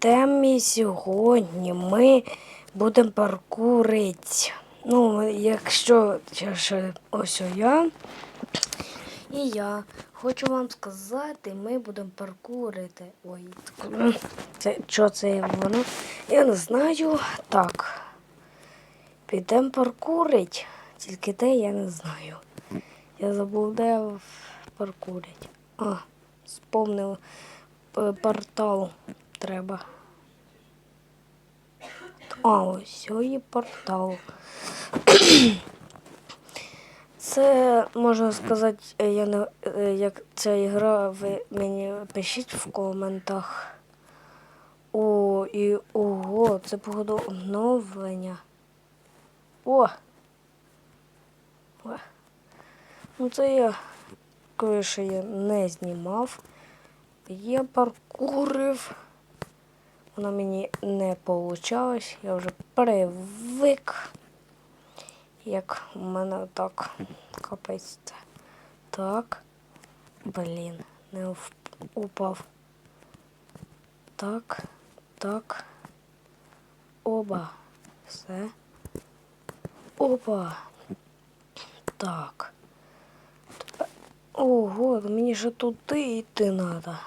темі сьогодні ми будемо паркурити. Ну, якщо ще- ось я і я хочу вам сказати, ми будемо паркурити. Ой, це що це воно? Я не знаю. Так. Підемо паркурить. Тільки де я не знаю. Я забув, де паркурить. А, сповнив портал треба. А, ось є портал. Це можна сказати, я не е, як ця гра, ви мені пишіть в коментах. О, і ого, це походу оновлення. О! О. Ну це я кое що я не знімав. Я паркурив. Воно мені не вийшло. Я вже привик. Як у мене так капець. Так. Блін, не упав. Так, так. Оба. Все. Опа. Так. Ого, мені ще туди йти треба.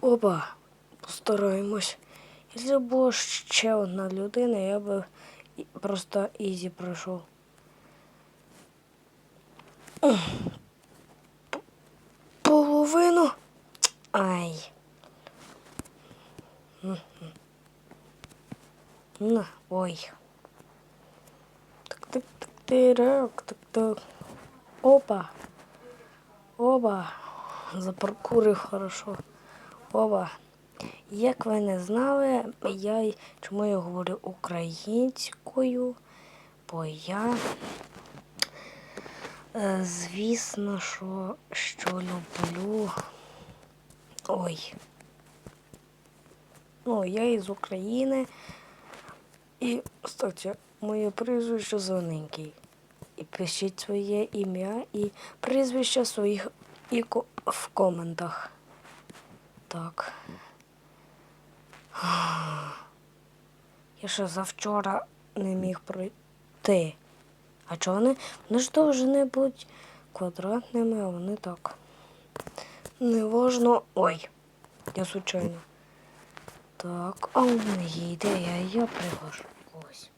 Опа, постараємось. Якщо була ще одна людина, я би просто ізі пройшов. Половину. Ай. На, ой. Так, так, так, так, так, так. Опа. Оба. Запаркурив хорошо. Оба. Як ви не знали, я чому я говорю українською, бо я, е, звісно, що, що люблю. Ой. Ну, я із України. І, кстати, моє прізвище Зелененький. І пишіть своє ім'я і прізвище своїх і в коментах. Так. Я ще завчора не міг пройти. А чого вони? Вони ж повинні бути квадратними, а вони так. Не важно. Ой, я случайно. Так, а у мене є ідея, я приглашу когось.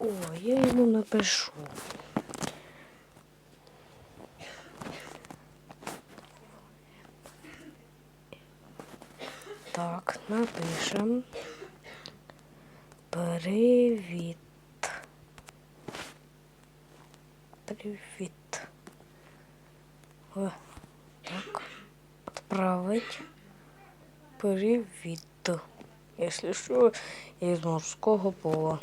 О, я йому напишу. Так, напишем. Привіт. Привіт. О, так. Отправить. Привіт. Якщо що, я з морського пола.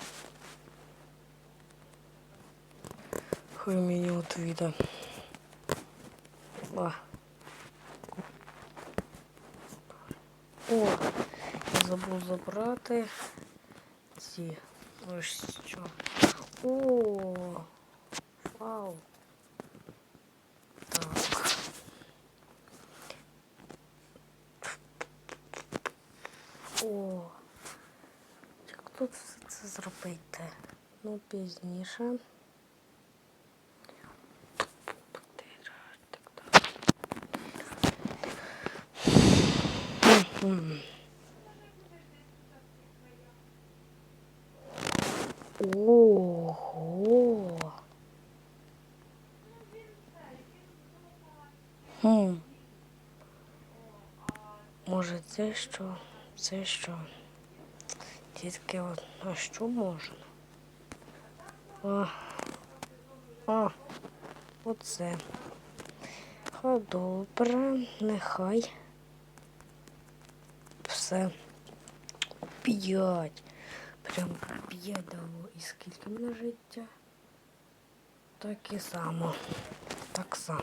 Хай мені отвіта. О. О, я забув забрати ці. Ось що. О, вау. Так. О. Як тут все це зробити? Ну, пізніше. Ого. Хм. Може це що? Це що? Тільки от, а що можна? А, а, оце. Ха, добре, нехай. Все. П'ять. Прям п'ять дало. І скільки мене життя? Так і само. Так само.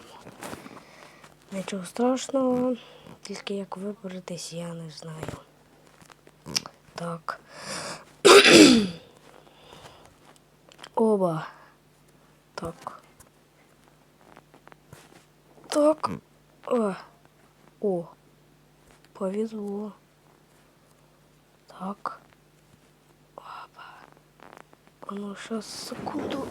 Нічого страшного. Тільки як виборетесь, я не знаю. Так. Оба. Так. Так. О, о, повезло. Так. Опа. Ну, сейчас, секунду.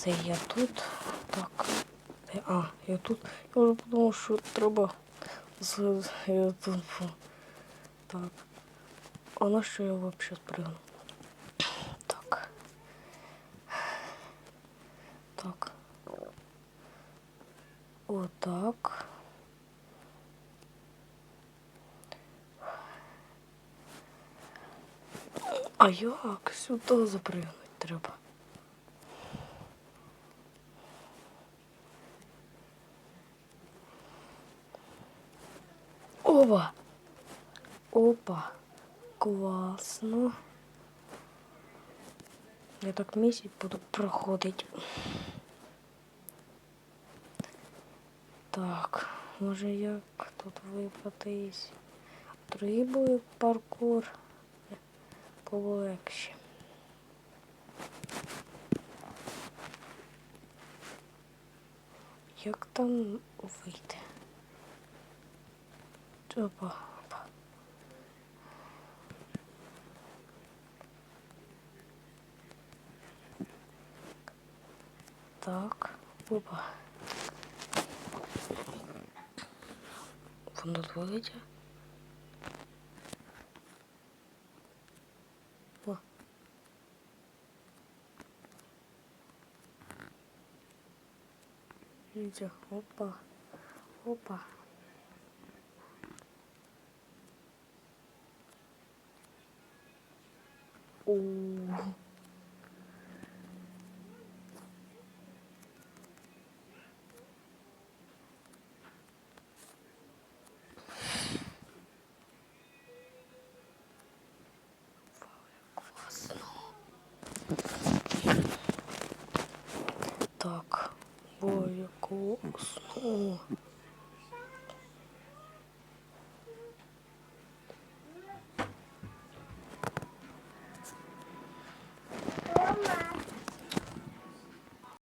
Все, я тут. Так. А, я тут. Я вже подумав, що треба. з- Я тут. Так. А на що я взагалі спригну? Так. Так. Отак. А як сюди запригнути треба? Опа! Опа! Класно. Я так місяць буду проходити. Так, може як тут вибратись? Другий паркур полегше. Як там вийти? Опа, опа. Так, опа. Воно двоється. О. Видите, опа, опа. О. Класно. Так, бою класно.